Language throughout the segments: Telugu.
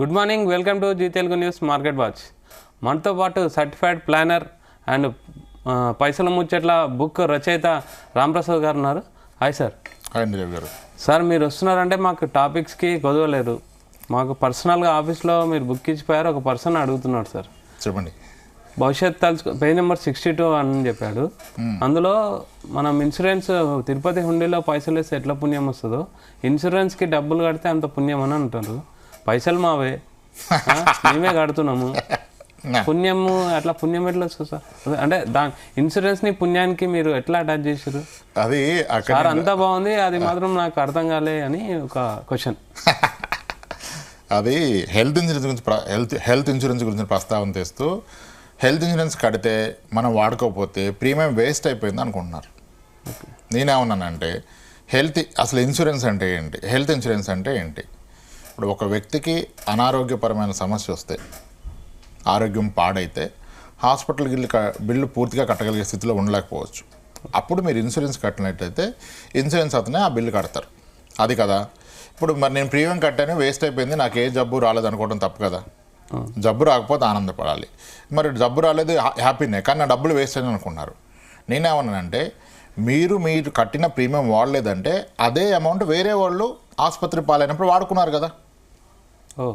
Good morning welcome to Zee Telugu news market watch మనతో పాటు సర్టిఫైడ్ ప్లానర్ అండ్ పైసల ముచ్చట్ల బుక్ రచయిత రాంప్రసాద్ గారు ఉన్నారు. Hi sir hi garu. Sir మీరు వస్తున్నారంటే మాకు టాపిక్స్కి కుదవలేరు మాకు పర్సనల్గా ఆఫీస్లో మీరు బుక్ ఇచ్చిపోయారు. ఒక పర్సన్ అడుగుతున్నాడు సార్ చెప్పండి. భవిష్యత్ తలుచుకో పేజ్ నెంబర్ సిక్స్టీ టూ అని చెప్పాడు. అందులో మనం ఇన్సూరెన్స్ తిరుపతి హుండీలో పైసలు వేస్తే ఎట్లా పుణ్యం వస్తుందో ఇన్సూరెన్స్కి డబ్బులు కడితే అంత పుణ్యం అని అంటారు. పైసలు మావే. మేమే కడుతున్నాము. నా. పుణ్యము అట్లా పుణ్యం ఎట్లా వస్తుంది సార్? అంటే దాని ఇన్సూరెన్స్ని పుణ్యానికి మీరు ఎట్లా అటాచ్ చేసారు అది సార్ అంతా బాగుంది అది మాత్రం నాకు అర్థం కాలే అని ఒక క్వశ్చన్. అది హెల్త్ ఇన్సూరెన్స్ గురించి హెల్త్ హెల్త్ ఇన్సూరెన్స్ గురించి ప్రస్తావన తెస్తూ హెల్త్ ఇన్సూరెన్స్ కడితే మనం వాడుకోకపోతే ప్రీమియం వేస్ట్ అయిపోయింది అనుకుంటున్నారు. నేనేమన్నానంటే హెల్త్ అసలు ఇన్సూరెన్స్ అంటే ఏంటి? హెల్త్ ఇన్సూరెన్స్ అంటే ఏంటి? ఇప్పుడు ఒక వ్యక్తికి అనారోగ్యపరమైన సమస్య వస్తే ఆరోగ్యం పాడైతే హాస్పిటల్ బిల్లు క- బిల్లు పూర్తిగా కట్టగలిగే స్థితిలో ఉండలేకపోవచ్చు. అప్పుడు మీరు ఇన్సూరెన్స్ కట్టినట్టయితే ఇన్సూరెన్స్ అతనే ఆ బిల్లు కడతారు. అది కదా. ఇప్పుడు మరి నేను ప్రీమియం కట్టాను వేస్ట్ అయిపోయింది నాకు ఏ జబ్బు రాలేదు అనుకోవడం తప్పు కదా. జబ్బు రాకపోతే ఆనందపడాలి. మరి జబ్బు రాలేదు హ్యా- హ్యాపీనే కానీ నా డబ్బులు వేస్ట్ అని అనుకున్నారు. నేనేమన్నానంటే మీరు మీరు కట్టిన ప్రీమియం వాడలేదంటే అదే అమౌంట్ వేరే వాళ్ళు ఆసుపత్రి పాలైనప్పుడు వాడుకున్నారు కదా.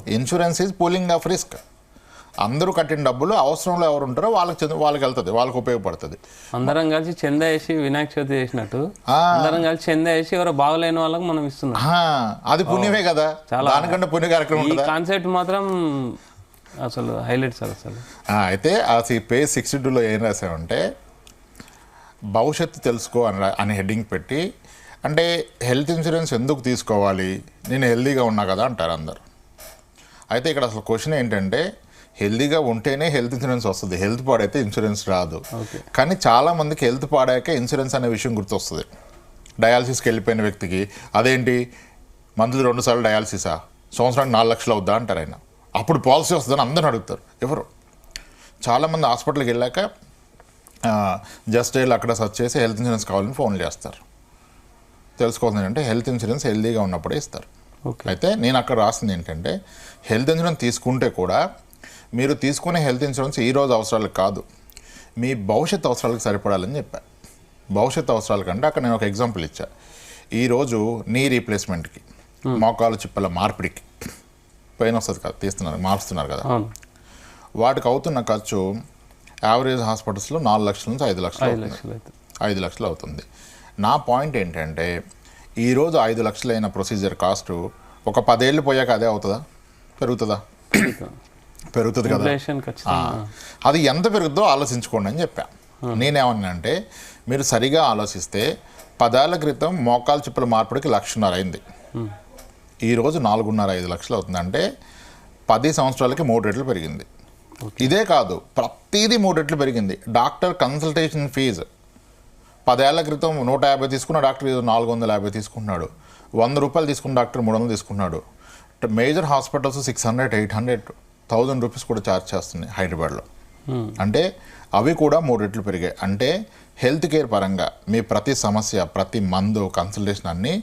Insurance is pooling of risk అందరూ కట్టిన డబ్బులు అవసరంలో ఎవరు ఉంటారో వాళ్ళకి చెంది- వాళ్ళకి వెళ్తుంది వాళ్ళకి ఉపయోగపడుతుంది. అందరం కలిసి చందా వేసి వినాయక చవితి చేసినట్టు. అందరం కలిసి చందా వేసి ఎవరో బాగలేని వాళ్ళకి మనం ఇస్తున్నాం. అది పుణ్యమే కదా. దానికంటే పుణ్య కార్యక్రమం కాన్సెప్ట్ మాత్రం అసలు హైలైట్ సార్ అసలు. అయితే ఆ పేజ్ సిక్స్టీ టూలో ఏం రాసామంటే భవిష్యత్తు తెలుసుకో అని అని హెడ్డింగ్ పెట్టి అంటే హెల్త్ ఇన్సూరెన్స్ ఎందుకు తీసుకోవాలి నేను హెల్దీగా ఉన్నా కదా అంటారు అందరు. అయితే ఇక్కడ అసలు క్వశ్చన్ ఏంటంటే హెల్దీగా ఉంటేనే హెల్త్ ఇన్సూరెన్స్ వస్తుంది. హెల్త్ పాడైతే ఇన్సూరెన్స్ రాదు. కానీ చాలా మందికి హెల్త్ పాడాక ఇన్సూరెన్స్ అనే విషయం గుర్తొస్తుంది. డయాలసిస్కి వెళ్ళిపోయిన వ్యక్తికి అదేంటి? మంత్లీ రెండు సార్లు డయాలసిసా? సంవత్సరానికి నాలుగు లక్షలు అవుద్దా? అంటారు ఆయన. అప్పుడు పాలసీ వస్తుందని అందరూ అడుగుతారు. ఎవరు? చాలామంది హాస్పిటల్కి వెళ్ళాక జస్ట్ వెళ్ళి అక్కడ సెర్చ్ చేసి హెల్త్ ఇన్సూరెన్స్ కావాలని ఫోన్ చేస్తారు. తెలుసుకోవాల్సింది ఏంటంటే హెల్త్ ఇన్సూరెన్స్ హెల్తీగా ఉన్నప్పుడే ఇస్తారు. అయితే నేను అక్కడ రాసింది ఏంటంటే హెల్త్ ఇన్సూరెన్స్ తీసుకుంటే కూడా మీరు తీసుకునే హెల్త్ ఇన్సూరెన్స్ ఈ రోజు అవసరాలకు కాదు. మీ భవిష్యత్ అవసరాలకు సరిపడాలని చెప్పా. భవిష్యత్ అవసరాల కంటే అక్కడ నేను ఒక ఎగ్జాంపుల్ ఇచ్చా. ఈరోజు నీ రీప్లేస్మెంట్కి మోకాలు చిప్పల మార్పిడికి పెయిన్ వస్తుంది కదా తీస్తున్నారు మారుస్తున్నారు కదా. వాటికి అవుతున్న ఖర్చు యావరేజ్ హాస్పిటల్స్లో నాలుగు లక్షల నుంచి ఐదు లక్షలు ఐదు లక్షలు అవుతుంది. నా పాయింట్ ఏంటంటే ఈరోజు ఐదు లక్షలు అయిన ప్రొసీజర్ కాస్ట్ ఒక పదేళ్ళు పోయాక అదే అవుతుందా? పెరుగుతుందా? పెరుగుతుంది. కదా. అది ఎంత పెరుగుద్దో ఆలోచించుకోండి అని చెప్పా. నేనేమన్నానంటే మీరు సరిగా ఆలోచిస్తే పదేళ్ళ క్రితం మోకాలు చిప్పల మార్పిడికి లక్షన్నర అయింది. ఈరోజు నాలుగున్నర ఐదు లక్షలు అవుతుంది అంటే పది సంవత్సరాలకి మూడు రెట్లు పెరిగింది. ఇదే కాదు ప్రతిదీ మూడు రెట్లు పెరిగింది. Doctor consultation fee. పదేళ్ళ క్రితం నూట యాభై తీసుకున్న డాక్టర్ ఈరోజు నాలుగు వందల యాభై తీసుకుంటున్నాడు. వంద రూపాయలు తీసుకున్న డాక్టర్ మూడు వందలు తీసుకుంటున్నాడు. Major hospitals six hundred eight hundred thousand rupees కూడా ఛార్జ్ చేస్తున్నాయి హైదరాబాద్లో. అంటే అవి కూడా మూడు రెట్లు పెరిగాయి. అంటే హెల్త్ కేర్ పరంగా మీ ప్రతి సమస్య ప్రతి మందు కన్సల్టేషన్ అన్నీ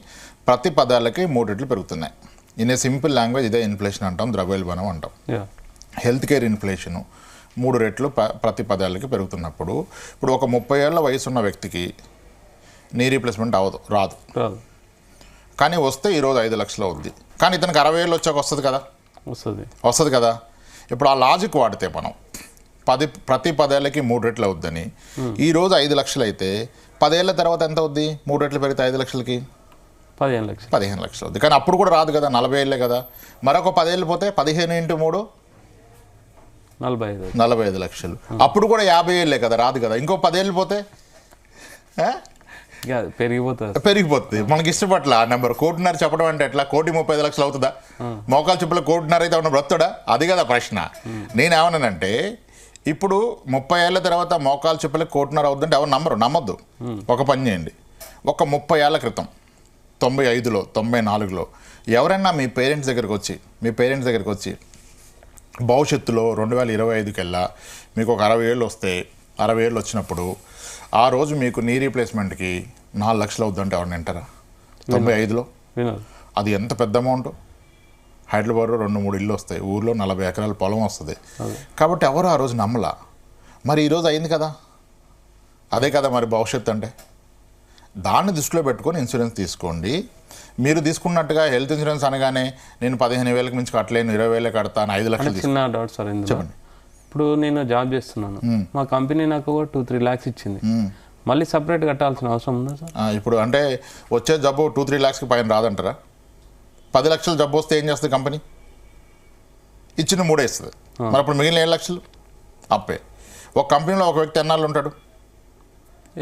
ప్రతి పదాలకి మూడు రెట్లు పెరుగుతున్నాయి. ఇన్ ఏ సింపుల్ లాంగ్వేజ్ ఇదే ఇన్ఫ్లేషన్ అంటాం ద్రవ్యోల్బణం అంటాం. హెల్త్ కేర్ ఇన్ఫ్లేషను మూడు రెట్లు ప్ర- ప్రతి పదాలకి పెరుగుతున్నప్పుడు ఇప్పుడు ఒక ముప్పై ఏళ్ళ వయసు ఉన్న వ్యక్తికి నీ రీప్లేస్మెంట్ అవ్వదు రాదు. రాదు. కానీ వస్తే ఈరోజు ఐదు లక్షలు అవుద్ది. కానీ ఇతనికి అరవై ఏళ్ళు వచ్చాక వస్తుంది కదా? వస్తుంది. వస్తుంది కదా? ఇప్పుడు ఆ లాజిక్ వాడితే మనం పది ప్రతి పదేళ్ళకి మూడు రెట్లు అవుద్దని ఈ రోజు ఐదు లక్షలు అయితే పదేళ్ళ తర్వాత ఎంత అవుద్ది? మూడు రెట్లు పెరిగితే ఐదు లక్షలకి? పదిహేను లక్షలు. పదిహేను లక్షలు అవుద్ది. కానీ అప్పుడు కూడా రాదు కదా నలభై ఏళ్ళే కదా. మరొక పదేళ్ళు పోతే పదిహేను ఇంటూ మూడు నలభై ఐదు నలభై ఐదు లక్షలు. అప్పుడు కూడా యాభై ఏళ్ళే కదా రాదు కదా. ఇంకో పదేళ్ళు పోతే? పెరిగిపోతుంది. పెరిగిపోతుంది. మనకి ఇష్టపట్ల ఆ నెంబర్. కోటిన్నర చెప్పడం అంటే ఎట్లా? కోటి ముప్పై ఐదు లక్షలు అవుతుందా? మోకాలు చెప్పుల కోటిన్నర అయితే ఉన్న బ్రతుడా అది కదా ప్రశ్న. నేనేమన్నానంటే ఇప్పుడు ముప్పై ఏళ్ళ తర్వాత మోకాలు చెప్పులకు కోటిన్నర అవుతుందంటే ఎవరు నమ్మరు నమ్మొద్దు. ఒక పని చేయండి. ఒక ముప్పై ఏళ్ళ క్రితం తొంభై ఐదులో తొంభై నాలుగులో ఎవరైనా మీ పేరెంట్స్ దగ్గరికి వచ్చి మీ పేరెంట్స్ దగ్గరికి వచ్చి భవిష్యత్తులో రెండు వేల ఇరవై ఐదుకెల్లా మీకు ఒక అరవై ఏళ్ళు వస్తే అరవై ఏళ్ళు వచ్చినప్పుడు ఆ రోజు మీకు నీ రీప్లేస్మెంట్కి నాలుగు లక్షలు అవుద్దంటే ఎవరిని వింటారా? తొంభై ఐదులో? అది ఎంత పెద్ద అమౌంట్ హైదరాబాద్లో రెండు మూడు ఇల్లు వస్తాయి ఊర్లో నలభై ఎకరాల పొలం వస్తుంది. కాబట్టి ఎవరు ఆ రోజు నమ్మలా? మరి ఈరోజు అయింది కదా. అదే కదా మరి భవిష్యత్తు అంటే. దాన్ని దృష్టిలో పెట్టుకొని ఇన్సూరెన్స్ తీసుకోండి. మీరు తీసుకున్నట్టుగా హెల్త్ ఇన్సూరెన్స్ అనగానే నేను పదిహేను వేలకు మించి కట్టలేను ఇరవై వేలే కడతాను ఐదు లక్షలు చిన్న డౌట్ సార్ ఇందులో. ఇప్పుడు నేను జాబ్ చేస్తున్నాను. మా కంపెనీ నాకు టూ త్రీ ల్యాక్స్ ఇచ్చింది. మళ్ళీ సపరేట్ కట్టాల్సిన అవసరం ఉందా సార్? ఇప్పుడు అంటే వచ్చే జబ్బు టూ త్రీ ల్యాక్స్కి పైన రాదంటారా? పది లక్షల జబ్బు వస్తే ఏం చేస్తుంది కంపెనీ? ఇచ్చిన మూడే ఇస్తుంది. మరి అప్పుడు మిగిలిన ఏడు లక్షలు? అప్పే. ఒక కంపెనీలో ఒక వ్యక్తి ఎన్నాళ్ళు ఉంటాడు?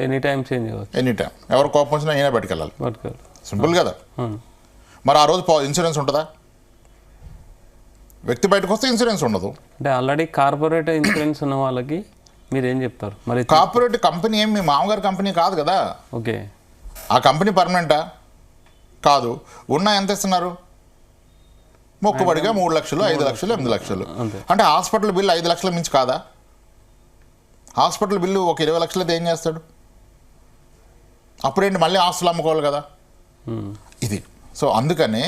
Any time change any time ఎవరు కోపం వచ్చినా ఈయన బయటకెళ్ళాలి పట్టుకోవాలి సింపుల్ కదా. మరి ఆ రోజు ఇన్సూరెన్స్ ఉంటుందా? వ్యక్తి బయటకు వస్తే ఇన్సూరెన్స్ ఉండదు. అంటే ఆల్రెడీ కార్పొరేట్ ఇన్సూరెన్స్ ఉన్న వాళ్ళకి మీరు ఏం చెప్తారు? మరి కార్పొరేట్ కంపెనీ ఏం మీ మామగారి కంపెనీ కాదు కదా. ఓకే. ఆ కంపెనీ పర్మనెంటా? కాదు. ఉన్న ఎంత ఇస్తున్నారు? మొక్కుబడిగా మూడు లక్షలు ఐదు లక్షలు ఎనిమిది లక్షలు. అంటే హాస్పిటల్ బిల్లు ఐదు లక్షల మించి కాదా? హాస్పిటల్ బిల్లు ఒక ఇరవై లక్షలది ఏం చేస్తాడు? అప్పుడేంటి మళ్ళీ ఆస్తులు అమ్ముకోవాలి కదా. ఇది. సో అందుకని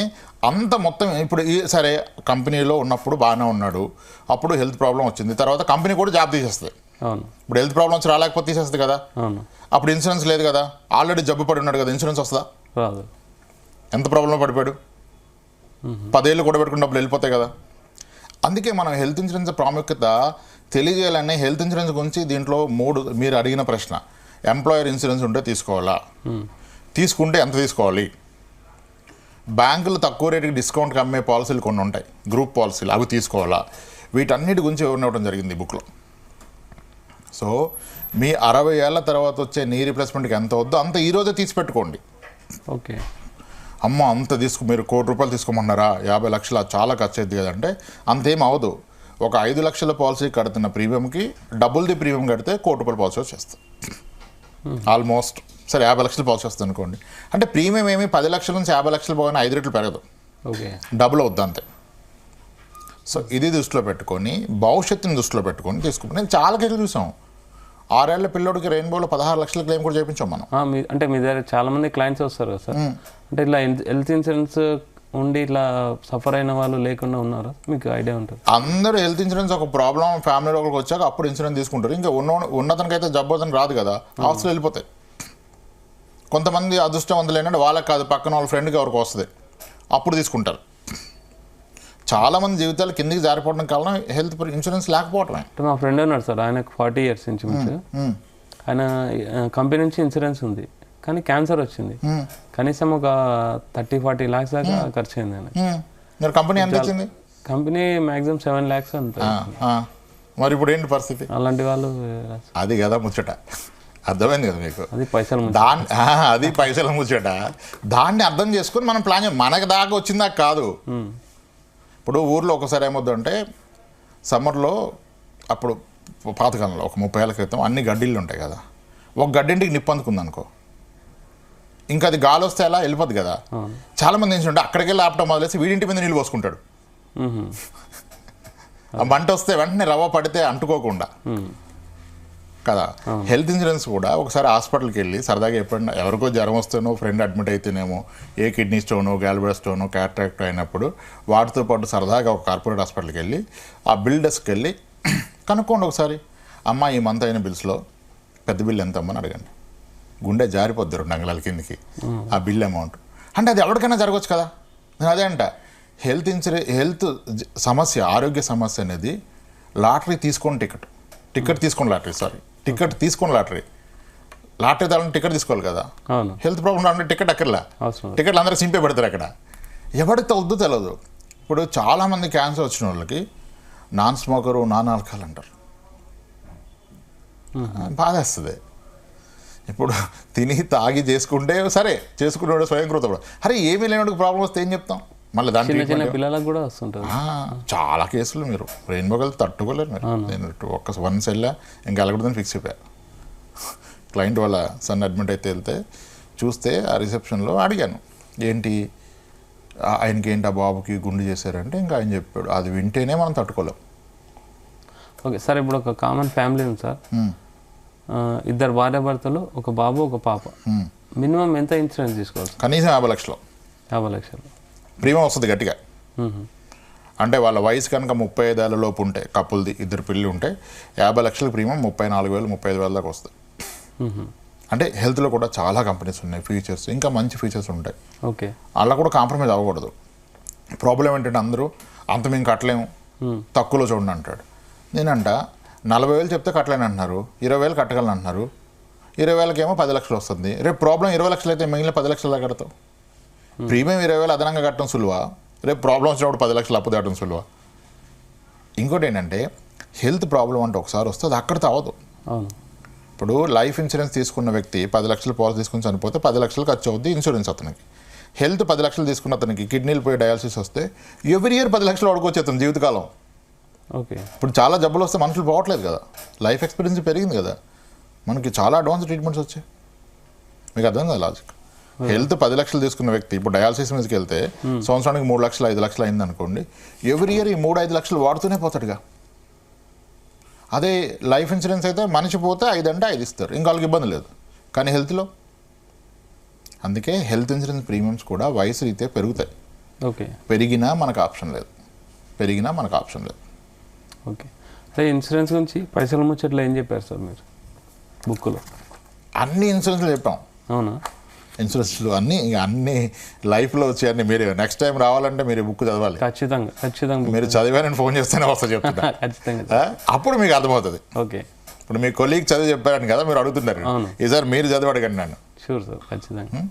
అంత మొత్తం ఇప్పుడు ఈ సరే కంపెనీలో ఉన్నప్పుడు బాగానే ఉన్నాడు. అప్పుడు హెల్త్ ప్రాబ్లం వచ్చింది. తర్వాత కంపెనీ కూడా జాబ్ తీసేస్తుంది. ఇప్పుడు హెల్త్ ప్రాబ్లమ్స్ రాలేకపోతే తీసేస్తుంది కదా. అప్పుడు ఇన్సూరెన్స్ లేదు కదా. ఆల్రెడీ జబ్బు పడి ఉన్నాడు కదా ఇన్సూరెన్స్ వస్తుందా? ఎంత ప్రాబ్లంలో పడిపోయాడు? పదేళ్ళు కూడా పెట్టుకుని డబ్బులు వెళ్ళిపోతాయి కదా. అందుకే మనం హెల్త్ ఇన్సూరెన్స్ ప్రాముఖ్యత తెలియజేయాలని హెల్త్ ఇన్సూరెన్స్ గురించి దీంట్లో మూడు మీరు అడిగిన ప్రశ్న. ఎంప్లాయర్ ఇన్సూరెన్స్ ఉంటే తీసుకోవాలా? తీసుకుంటే ఎంత తీసుకోవాలి? బ్యాంకులు తక్కువ రేటుకి డిస్కౌంట్కి అమ్మే పాలసీలు కొన్ని ఉంటాయి. గ్రూప్ పాలసీలు అవి తీసుకోవాలా? వీటన్నిటి గురించి వివరణ ఇవ్వడం జరిగింది ఈ బుక్లో? సో మీ అరవై ఏళ్ళ తర్వాత వచ్చే నీ రిప్లేస్మెంట్కి ఎంత వద్దో అంత ఈరోజే తీసి పెట్టుకోండి. ఓకే. అమ్మ అంత తీసుకు మీరు కోటి రూపాయలు తీసుకోమన్నారా? యాభై లక్షలు? చాలా ఖర్చు అయింది కదంటే అంతేం అవ్వదు ఒక ఐదు లక్షల పాలసీ కడుతున్న ప్రీమియంకి డబుల్ది ప్రీమియం కడితే కోటి రూపాయల పాలసీ వచ్చేస్తుంది. ఆల్మోస్ట్. సరే యాభై లక్షల పాలసీ వస్తుంది అనుకోండి. అంటే ప్రీమియం ఏమి పది లక్షల నుంచి యాభై లక్షలు పోయినా ఐదు రెట్లు పెరగదు. ఓకే. డబుల్ అవుద్ది అంతే. సో ఇది దృష్టిలో పెట్టుకొని భవిష్యత్తుని దృష్టిలో పెట్టుకొని తీసుకుంటాం నేను చాలా కేసులు చూసాం. ఆరేళ్ళ పిల్లోడికి రెయిన్బోలో పదహారు లక్షల క్లెయిమ్ కూడా చేయించాం మనం. అంటే మీ దగ్గర చాలా మంది క్లయింట్స్ వస్తారు కదా సార్. అంటే ఇట్లా హెల్త్ ఇన్సూరెన్స్ ఉండి ఇట్లా సఫర్ అయిన వాళ్ళు లేకుండా ఉన్నారా? మీకు ఐడియా ఉంటుంది. అందరూ హెల్త్ ఇన్సూరెన్స్ ఒక ప్రాబ్లం ఫ్యామిలీలో ఒకరికి వచ్చాక అప్పుడు ఇన్సూరెన్స్ తీసుకుంటారు. ఇంకా ఉన్న ఉన్నతనికైతే జబ్బు అతను రాదు కదా. ఆస్తులు వెళ్ళిపోతాయి. కొంతమంది అదృష్టవంతులు ఏంటంటే వాళ్ళకి కాదు పక్కన వాళ్ళ ఫ్రెండ్కి ఎవరికి వస్తుంది. అప్పుడు తీసుకుంటారు. చాలా మంది జీవితాలు కిందికి జారిపోవడం కారణం హెల్త్ ఇన్సూరెన్స్ లేకపోవటమే. మా ఫ్రెండ్ ఉన్నాడు సార్ ఆయనకు ఫార్టీ ఇయర్స్ నుంచి. ఆయన కంపెనీ నుంచి ఇన్సూరెన్స్ ఉంది. కానీ క్యాన్సర్ వచ్చింది. కనీసం ఒక థర్టీ ఫార్టీ ల్యాక్స్ దాకా ఖర్చు అయింది ఆయన కంపెనీ ఎంత ఇచ్చింది? కంపెనీ మాక్సిమం సెవెన్ ల్యాక్స్ అంత. మరి ఇప్పుడు ఏంటి పరిస్థితి? అలాంటి వాళ్ళు అది కదా ముచ్చట. అర్థమైంది కదా మీకు? అది పైసలు దాన్ని అది పైసల ముచ్చట దాన్ని అర్థం చేసుకొని మనం ప్లాన్ చేయం. మనకు దాకా వచ్చిందాక కాదు. ఇప్పుడు ఊర్లో ఒకసారి ఏమవుతుందంటే సమ్మర్లో అప్పుడు పాతకాలంలో ఒక ముప్పై ఏళ్ళ క్రితం అన్ని గడ్డిళ్ళు ఉంటాయి కదా. ఒక గడ్డింటికి నిప్పు అందుకుంది అనుకో ఇంకా అది గాలి వస్తే ఎలా వెళ్ళిపోద్ది కదా. అవును. చాలా మంది ఏంటంటే ఉంటే అక్కడికి వెళ్ళి ఆపటం మొదలేసి వీడింటి మీద నీళ్ళు పోసుకుంటాడు. మంట వస్తే వెంటనే రవ్వ పడితే అంటుకోకుండా. కదా. హెల్త్ ఇన్సూరెన్స్ కూడా ఒకసారి హాస్పిటల్కి వెళ్ళి సరదాగా ఎప్పుడైనా ఎవరికో జ్వరం వస్తేనో ఫ్రెండ్ అడ్మిట్ అయితేనేమో ఏ kidney stone gallbladder stone cataract అయినప్పుడు వాటితో పాటు సరదాగా ఒక కార్పొరేట్ హాస్పిటల్కి వెళ్ళి ఆ బిల్ డెస్క్కి వెళ్ళి కనుక్కోండి ఒకసారి. అమ్మ ఈ మంత్ అయిన బిల్స్లో పెద్ద బిల్ ఎంత అమ్మని అడగండి. గుండె జారిపోద్ది రెండు అంగళాల కిందకి. ఆ. బిల్ అమౌంట్ అంటే అది ఎవరికైనా జరగవచ్చు కదా. నేను అదే అంట. హెల్త్ ఇన్సూరెన్స్ హెల్త్ సమస్య ఆరోగ్య సమస్య అనేది లాటరీ తీసుకోండి టికెట్. టికెట్ తీసుకోండి లాటరీ సారీ టికెట్ తీసుకోండి లాటరీ. లాటరీ దాని టికెట్ తీసుకోవాలి కదా. హెల్త్ ప్రాబ్లం అంటే టికెట్ అక్కర్లా. టికెట్లు అందరూ సింపే పెడతారు అక్కడ. ఎవరికి తగ్గుద్దో తెలియదు ఇప్పుడు చాలామంది క్యాన్సర్ వచ్చిన వాళ్ళకి నాన్ స్మోకరు నాన్ ఆల్కహాల్ అంటారు. బాధేస్తుంది. ఇప్పుడు తిని తాగి చేసుకుంటే సరే చేసుకునేవాడు స్వయంకృత అరే ఏమీ లేనివాడికి ప్రాబ్లం వస్తే ఏం చెప్తాం? మళ్ళీ దాని చిన్న చిన్న పిల్లలకు కూడా వస్తుంటుంది. చాలా కేసులు మీరు. రెయిన్బో కలిసి తట్టుకోలేరు మీరు. నేను ఒక్క వన్స్ వెళ్ళా ఇంకా వెళ్ళకూడదని ఫిక్స్ అయిపోయా. క్లయింట్ వాళ్ళ సన్ అడ్మిట్ అయితే వెళ్తే చూస్తే ఆ రిసెప్షన్లో అడిగాను. ఏంటి? ఆయనకి ఏంటి? ఆ బాబుకి గుండు చేశారంటే ఇంకా ఆయన చెప్పాడు. అది వింటేనే మనం తట్టుకోలేం. ఓకే సార్ ఇప్పుడు ఒక కామన్ ఫ్యామిలీ ఉంది సార్. ఇద్దరు భార్య భర్తలు ఒక బాబు ఒక పాప. మినిమం ఎంత ఇన్సూరెన్స్ తీసుకోవాలి కనీసం యాభై లక్షలు. యాభై లక్షలు. ప్రీమియం వస్తుంది గట్టిగా. అంటే వాళ్ళ వయసు కనుక ముప్పై ఐదేళ్ళ లోపు ఉంటే కప్పులది ఇద్దరు పిల్లలు ఉంటే యాభై లక్షల ప్రీమియం ముప్పై నాలుగు వేలు ముప్పై ఐదు వేల దాకా వస్తుంది అంటే హెల్త్లో కూడా చాలా కంపెనీస్ ఉన్నాయి ఫీచర్స్ ఇంకా మంచి ఫీచర్స్ ఉంటాయి. ఓకే. అలా కూడా కాంప్రమైజ్ అవ్వకూడదు. ప్రాబ్లం ఏంటంటే అందరూ అంత మేము కట్టలేము తక్కువలో చూడండి అంటాడు. నేనంట నలభై వేలు చెప్తే కట్టలేను అంటున్నారు ఇరవై వేలు కట్టగలను అంటున్నారు ఇరవై వేలకేమో పది లక్షలు వస్తుంది రేపు ప్రాబ్లం ఇరవై లక్షలు అయితే మిగిలిన పది లక్షలు కడతావు. ప్రీమియం ఇరవై వేలు అదనంగా కట్టడం సులువా? రేపు ప్రాబ్లం వచ్చినప్పుడు పది లక్షలు అప్పు దాటడం సులువా? ఇంకోటి ఏంటంటే హెల్త్ ప్రాబ్లం అంటే ఒకసారి వస్తే అది అక్కడితో అవ్వదు. అవును. ఇప్పుడు లైఫ్ ఇన్సూరెన్స్ తీసుకున్న వ్యక్తి పది లక్షల పాలసీ తీసుకుని చనిపోతే పది లక్షలు ఖర్చు అవుద్ది ఇన్సూరెన్స్ అతనికి. హెల్త్ పది లక్షలు తీసుకున్న అతనికి కిడ్నీలు పోయి డయాలసిస్ వస్తే ఎవ్రీ ఇయర్ పది లక్షలు వాడుకోవచ్చు అతను జీవితకాలం. ఓకే. ఇప్పుడు చాలా జబ్బులు వస్తే మనుషులు పోవట్లేదు కదా. లైఫ్ ఎక్స్పీరియన్స్ పెరిగింది కదా. మనకి చాలా అడ్వాన్స్ ట్రీట్మెంట్స్ వచ్చాయి. మీకు అర్థం కదా లాజిక్ హెల్త్ పది లక్షలు తీసుకున్న వ్యక్తి ఇప్పుడు డయాలసిస్ మీదకి వెళ్తే సంవత్సరానికి మూడు లక్షలు ఐదు లక్షలు అయింది అనుకోండి ఎవ్రీ ఇయర్ ఈ మూడు ఐదు లక్షలు వాడుతూనే పోతాడుగా. అదే లైఫ్ ఇన్సూరెన్స్ అయితే మనిషి పోతే ఐదు అంటే ఐదు ఇస్తారు ఇంకా వాళ్ళకి ఇబ్బంది లేదు. కానీ హెల్త్లో? అందుకే హెల్త్ ఇన్సూరెన్స్ ప్రీమియమ్స్ కూడా వయసు రీత్యా పెరుగుతాయి. ఓకే. పెరిగినా మనకు ఆప్షన్ లేదు. పెరిగినా మనకు ఆప్షన్ లేదు. ఓకే. అదే ఇన్సూరెన్స్ గురించి పైసలు ముచ్చట్లు ఏం చెప్పారు సార్ మీరు? బుక్లో? అన్ని ఇన్సూరెన్స్లు చెప్పాం. అవునా? ఇన్సూరెన్స్లు అన్నీ ఇక అన్ని లైఫ్లో వచ్చి అన్ని మీరు నెక్స్ట్ టైం రావాలంటే మీరు బుక్ చదవాలి. ఖచ్చితంగా ఖచ్చితంగా మీరు చదివానని ఫోన్ చేస్తేనే వస్తా చెప్తున్నా. ఖచ్చితంగా? అప్పుడు మీకు అర్థమవుతుంది. ఓకే. ఇప్పుడు మీ కొలీగ్ చదివి చెప్పారని కదా మీరు అడుగుతున్నారు. ఈసారి మీరు చదివి అడగండి నన్ను. షూర్ సార్ ఖచ్చితంగా.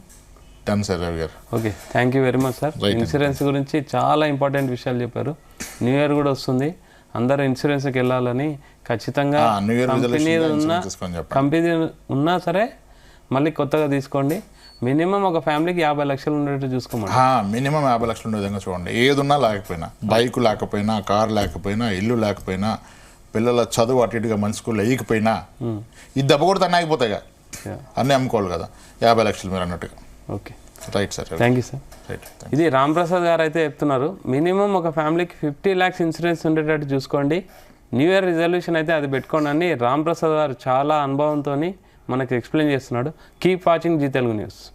Done sir garu. Okay. Thank you very much sir. Insurance గురించి చాలా ఇంపార్టెంట్ విషయాలు చెప్పారు. న్యూ ఇయర్ కూడా వస్తుంది. అందరూ ఇన్సూరెన్స్కి వెళ్ళాలని ఖచ్చితంగా కంపెనీ ఉన్న. కంపెనీ ఉన్నా సరే మళ్ళీ కొత్తగా తీసుకోండి. మినిమం ఒక ఫ్యామిలీకి యాభై లక్షలు ఉండేట్టు చూసుకోమండి. మినిమం యాభై లక్షలు ఉండే విధంగా చూడండి. ఏది ఉన్నా లేకపోయినా బైక్ లేకపోయినా కార్ లేకపోయినా ఇల్లు లేకపోయినా పిల్లల చదువు అటు ఇటుగా మంచి స్కూల్లో వేయకపోయినా ఇది దెబ్బ కూడా ఆగిపోతాయిగా Yeah. అన్నీ అమ్ముకోవాలి కదా. యాభై లక్షలు మీరు అన్నట్టుగా. Okay right sir thank you sir right ఇది రామ్ ప్రసాద్ గారు అయితే చెప్తున్నారు మినిమం ఒక ఫ్యామిలీకి ఫిఫ్టీ ల్యాక్స్ ఇన్సూరెన్స్ ఉండేటట్టు చూసుకోండి. న్యూ ఇయర్ రిజల్యూషన్ అయితే అది పెట్టుకోండి అని రామ్ ప్రసాద్ గారు చాలా అనుభవంతో మనకి ఎక్స్ప్లెయిన్ చేస్తున్నాడు. Keep watching Zee Telugu news